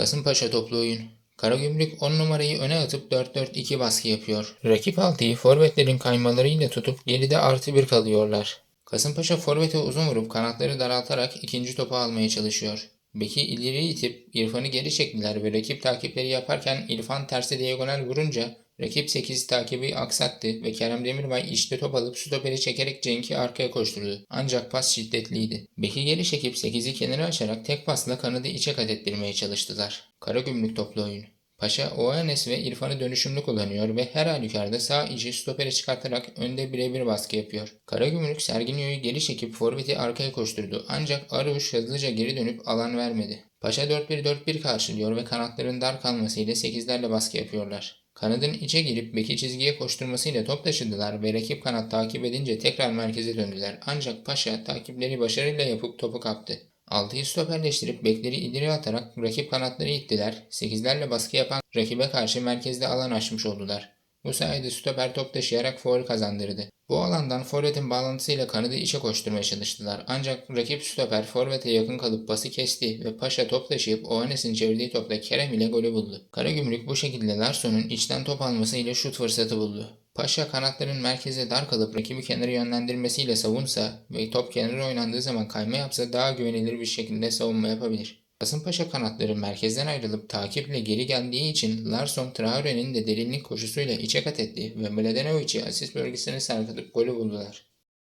Kasımpaşa toplu oyun. Karagümrük 10 numarayı öne atıp 4-4-2 baskı yapıyor. Rakip altıyı forvetlerin kaymalarıyla tutup geride artı bir kalıyorlar. Kasımpaşa forvete uzun vurup kanatları daraltarak ikinci topu almaya çalışıyor. Beki ileri itip İrfan'ı geri çektiler ve rakip takipleri yaparken İrfan terse diagonal vurunca rakip 8 takibi aksattı ve Kerem Demirbay işte top alıp stoperi çekerek Cenk'i arkaya koşturdu. Ancak pas şiddetliydi. Beki geri çekip 8'i kenara açarak tek pasla kanadı içe kat ettirmeye çalıştılar. Karagümrük toplu oyun. Paşa Oanes ve İrfan'ı dönüşümlü kullanıyor ve her halükarda sağ içi stopere çıkartarak önde birebir baskı yapıyor. Karagümrük Serginio'yu geri çekip forveti arkaya koşturdu ancak Aruş hızlıca geri dönüp alan vermedi. Paşa 4-1-4-1 karşılıyor ve kanatların dar kalmasıyla 8'lerle baskı yapıyorlar. Kanadın içe girip beki çizgiye koşturmasıyla top taşıdılar ve rakip kanat takip edince tekrar merkeze döndüler. Ancak Paşa takipleri başarıyla yapıp topu kaptı. 6'yı stoperleştirip bekleri ileri atarak rakip kanatları ittiler. 8'lerle baskı yapan rakibe karşı merkezde alan açmış oldular. Bu sayede stoper top taşıyarak foul kazandırdı. Bu alandan forvetin bağlantısıyla kanadı içe koşturmaya çalıştılar. Ancak rakip stoper forvete yakın kalıp pası kesti ve Paşa top taşıyıp Oanes'in çevirdiği topla Kerem ile golü buldu. Karagümrük bu şekilde Larson'un içten top almasıyla şut fırsatı buldu. Paşa kanatların merkeze dar kalıp rakibi kenara yönlendirmesiyle savunsa ve top kenara oynandığı zaman kayma yapsa daha güvenilir bir şekilde savunma yapabilir. Kasımpaşa kanatları merkezden ayrılıp takiple geri geldiği için Larson Traore'nin de derinlik koşusuyla içe kat etti ve Mladenovic'i asist bölgesine sarkıtıp golü buldular.